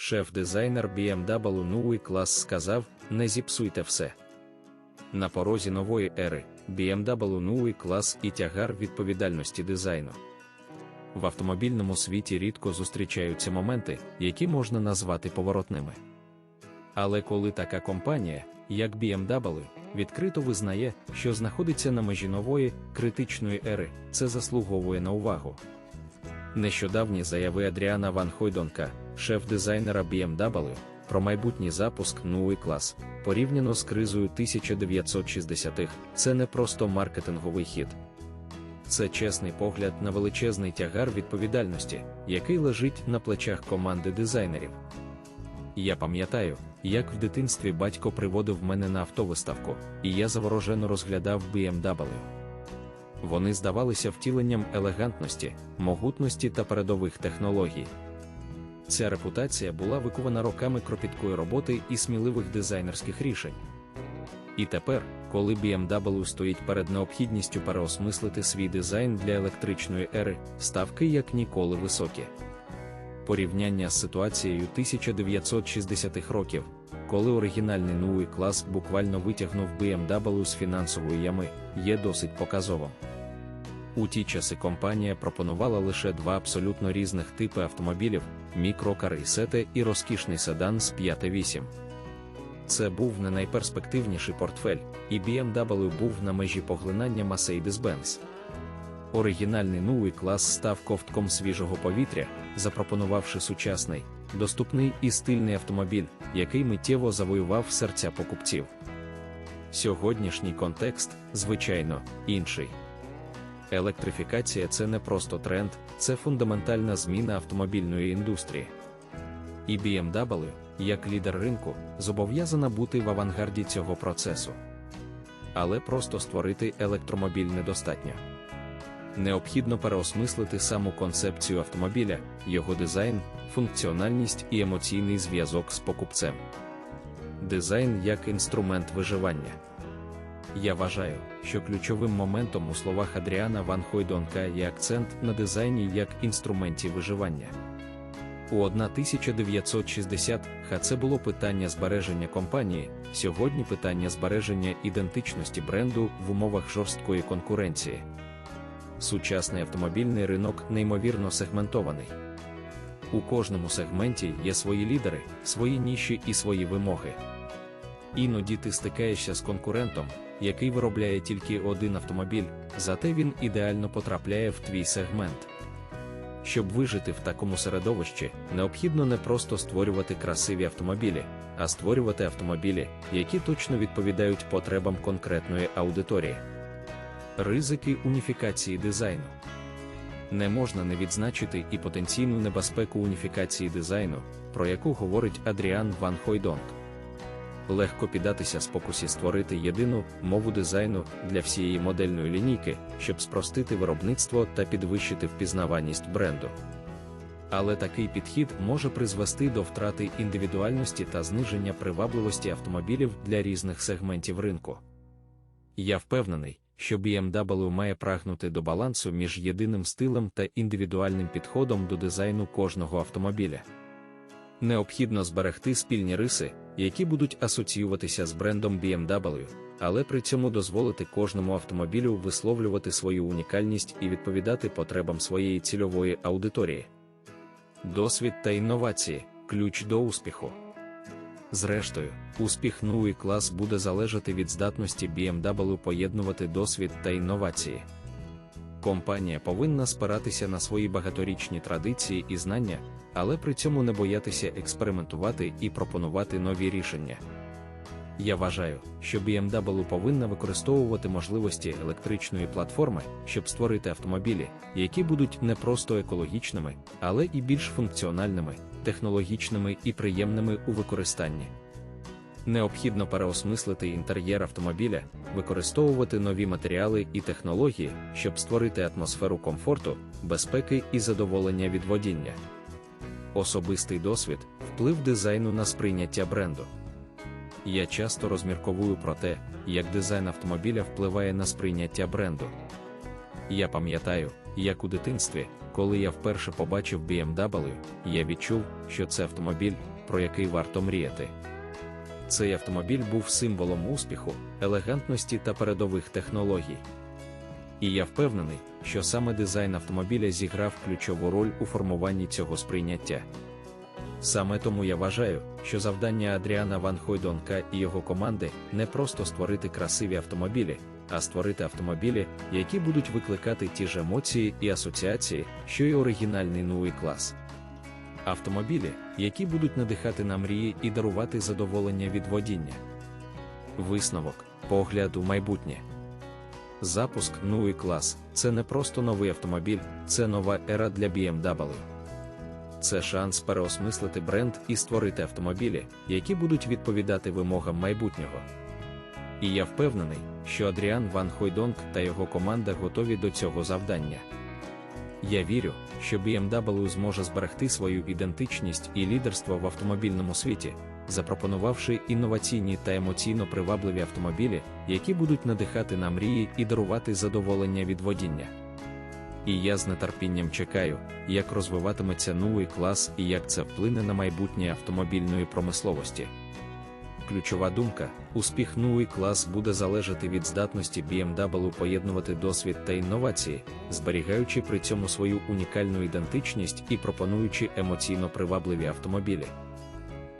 шеф-дизайнер BMW новий клас сказав: не зіпсуйте все. На порозі нової ери BMW новий клас і тягар відповідальності дизайну. В автомобільному світі рідко зустрічаються моменти, які можна назвати поворотними. Але коли така компанія, як BMW, відкрито визнає, що знаходиться на межі нової критичної ери, це заслуговує на увагу. Нещодавні заяви Адріана Ван Хойдонка, шеф-дизайнера BMW, про майбутній запуск новий клас, порівняно з кризою 1960-х, це не просто маркетинговий хід. Це чесний погляд на величезний тягар відповідальності, який лежить на плечах команди дизайнерів. Я пам'ятаю, як в дитинстві батько приводив мене на автовиставку, і я заворожено розглядав BMW. Вони здавалися втіленням елегантності, могутності та передових технологій. Ця репутація була викована роками кропіткої роботи і сміливих дизайнерських рішень. І тепер, коли BMW стоїть перед необхідністю переосмислити свій дизайн для електричної ери, ставки як ніколи високі. Порівняння з ситуацією 1960-х років, коли оригінальний новий клас буквально витягнув BMW з фінансової ями, є досить показовим. У ті часи компанія пропонувала лише два абсолютно різних типи автомобілів: мікрокар і сете і розкішний седан з 5-8. Це був не найперспективніший портфель, і BMW був на межі поглинання Mercedes-Benz. Оригінальний новий клас став ковтком свіжого повітря, запропонувавши сучасний, доступний і стильний автомобіль, який миттєво завоював серця покупців. Сьогоднішній контекст, звичайно, інший. Електрифікація це не просто тренд, це фундаментальна зміна автомобільної індустрії. І BMW, як лідер ринку, зобов'язана бути в авангарді цього процесу. Але просто створити електромобіль недостатньо. Необхідно переосмислити саму концепцію автомобіля, його дизайн, функціональність і емоційний зв'язок з покупцем. Дизайн як інструмент виживання. Я вважаю, що ключовим моментом у словах Адріана Ван Хойдонка є акцент на дизайні як інструменті виживання. У 1960 ха це було питання збереження компанії, сьогодні питання збереження ідентичності бренду в умовах жорсткої конкуренції. Сучасний автомобільний ринок неймовірно сегментований. У кожному сегменті є свої лідери, свої ніші і свої вимоги. Іноді ти стикаєшся з конкурентом, який виробляє тільки один автомобіль, зате він ідеально потрапляє в твій сегмент. Щоб вижити в такому середовищі, необхідно не просто створювати красиві автомобілі, а створювати автомобілі, які точно відповідають потребам конкретної аудиторії. Ризики уніфікації дизайну не можна не відзначити і потенційну небезпеку уніфікації дизайну, про яку говорить Адріан Ван Хойдонг. Легко піддатися спокусі створити єдину мову дизайну для всієї модельної лінійки, щоб спростити виробництво та підвищити впізнаваність бренду. Але такий підхід може призвести до втрати індивідуальності та зниження привабливості автомобілів для різних сегментів ринку. Я впевнений, що BMW має прагнути до балансу між єдиним стилем та індивідуальним підходом до дизайну кожного автомобіля. Необхідно зберегти спільні риси, які будуть асоціюватися з брендом BMW, але при цьому дозволити кожному автомобілю висловлювати свою унікальність і відповідати потребам своєї цільової аудиторії. Досвід та інновації ключ до успіху. Зрештою, успіх новий клас буде залежати від здатності BMW поєднувати досвід та інновації. Компанія повинна спиратися на свої багаторічні традиції і знання, але при цьому не боятися експериментувати і пропонувати нові рішення. Я вважаю, що BMW повинна використовувати можливості електричної платформи, щоб створити автомобілі, які будуть не просто екологічними, але і більш функціональними, технологічними і приємними у використанні. Необхідно переосмислити інтер'єр автомобіля, використовувати нові матеріали і технології, щоб створити атмосферу комфорту, безпеки і задоволення від водіння. Особистий досвід, вплив дизайну на сприйняття бренду. Я часто розмірковую про те, як дизайн автомобіля впливає на сприйняття бренду. Я пам'ятаю, як у дитинстві, коли я вперше побачив BMW, я відчув, що це автомобіль, про який варто мріяти. Цей автомобіль був символом успіху, елегантності та передових технологій. І я впевнений, що саме дизайн автомобіля зіграв ключову роль у формуванні цього сприйняття. Саме тому я вважаю, що завдання Адріана Ван Хойдонка і його команди не просто створити красиві автомобілі, а створити автомобілі, які будуть викликати ті ж емоції і асоціації, що й оригінальний новий клас. Автомобілі, які будуть надихати на мрії і дарувати задоволення від водіння. Висновок, погляд у майбутнє. Запуск новий клас це не просто новий автомобіль, це нова ера для BMW. Це шанс переосмислити бренд і створити автомобілі, які будуть відповідати вимогам майбутнього. І я впевнений, що Адріан Ван Хойдонг та його команда готові до цього завдання. Я вірю, що BMW зможе зберегти свою ідентичність і лідерство в автомобільному світі, запропонувавши інноваційні та емоційно привабливі автомобілі, які будуть надихати на мрії і дарувати задоволення від водіння. І я з нетерпінням чекаю, як розвиватиметься новий клас і як це вплине на майбутнє автомобільної промисловості. Ключова думка: успіх новий клас буде залежати від здатності BMW поєднувати досвід та інновації, зберігаючи при цьому свою унікальну ідентичність і пропонуючи емоційно привабливі автомобілі.